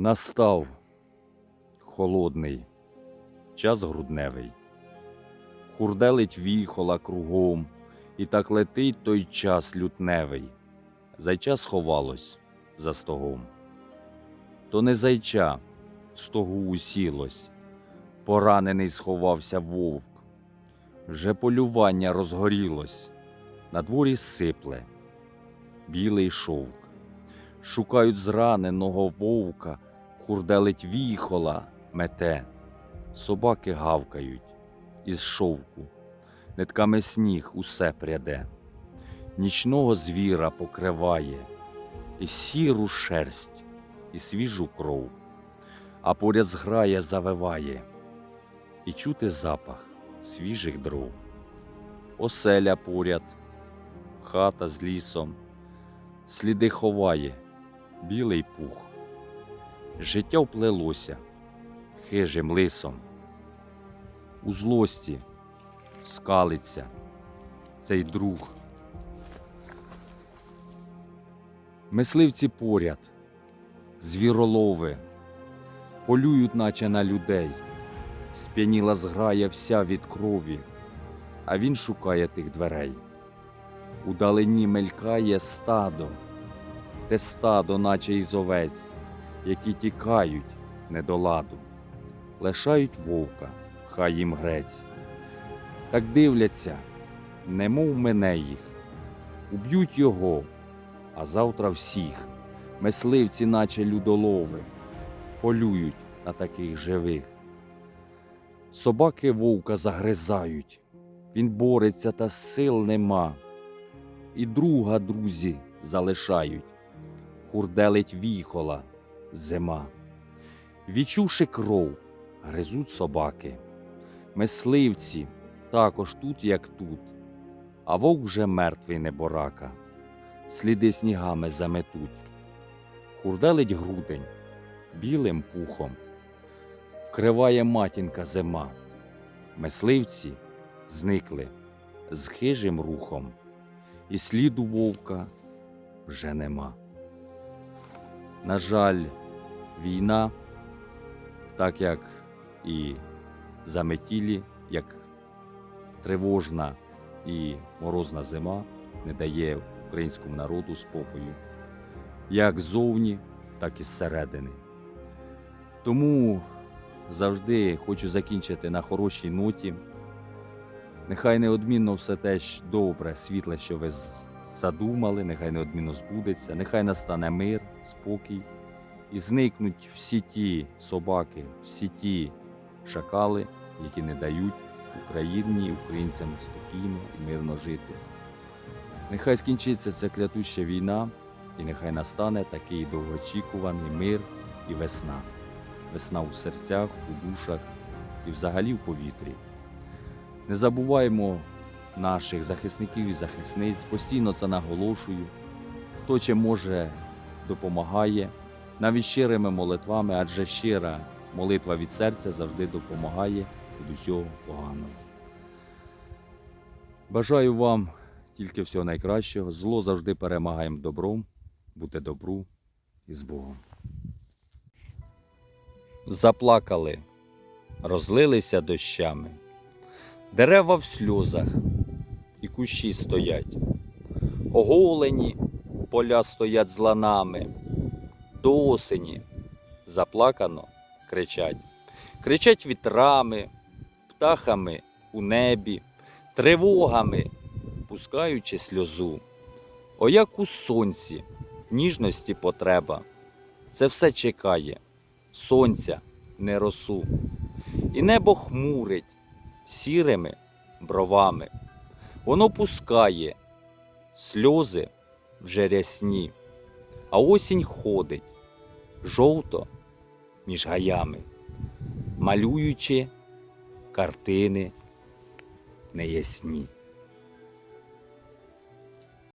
Настав холодний, час грудневий. Хурделить віхола кругом, і так летить той час лютневий. Зайча сховалось за стогом. То не зайча в стогу усілось, поранений сховався вовк. Вже полювання розгорілось, на дворі сипле, білий шовк. Шукають зраненого вовка, хурделить віхола, мете. Собаки гавкають із шовку, нитками сніг усе пряде. Нічного звіра покриває, і сіру шерсть, і свіжу кров, а поряд зграя завиває, і чути запах свіжих дров. Оселя поряд, хата з лісом, сліди ховає, білий пух. Життя вплелося хижим лисом. У злості скалиться цей друг. Мисливці поряд, звіролови, полюють, наче на людей. Сп'яніла зграя вся від крові, а він шукає тих дверей. У далині мелькає стадо, те стадо, наче із овець, які тікають недоладу, лишають вовка, хай їм грець. Так дивляться, немов мене їх, уб'ють його, а завтра всіх. Мисливці, наче людолови, полюють на таких живих. Собаки вовка загризають, він бореться, та сил нема. І друга друзі залишають, хурделить віхола зима. Відчувши кров, гризуть собаки. Мисливці також тут, як тут, а вовк вже мертвий неборака. Сліди снігами заметуть. Хурделить грудень білим пухом. Вкриває матінка зима. Мисливці зникли з хижим рухом, і сліду вовка вже нема. На жаль, війна, так як і заметілі, як тривожна і морозна зима, не дає українському народу спокою, як ззовні, так і зсередини. Тому завжди хочу закінчити на хорошій ноті. Нехай неодмінно все те ж добре, світле, що ви задумали, нехай неодмінно збудеться, нехай настане мир, спокій, і зникнуть всі ті собаки, всі ті шакали, які не дають Україні і українцям спокійно і мирно жити. Нехай скінчиться ця клятуща війна, і нехай настане такий довгоочікуваний мир і весна. Весна у серцях, у душах і взагалі в повітрі. Не забуваємо наших захисників і захисниць, постійно це наголошую. Хто чим може, допомагає, навіть щирими молитвами, адже щира молитва від серця завжди допомагає від усього поганого. Бажаю вам тільки всього найкращого. Зло завжди перемагаємо добром. Будьте добру і з Богом. Заплакали, розлилися дощами. Дерева в сльозах і кущі стоять. Оголені поля стоять з ланами. До осені заплакано кричать. Кричать вітрами, птахами у небі, тривогами, пускаючи сльозу. О, як у сонці, ніжності потреба. Це все чекає, сонця, не росу. І небо хмурить сірими бровами. Воно пускає сльози вже рясні, а осінь ходить жовто між гаями, малюючи картини неясні.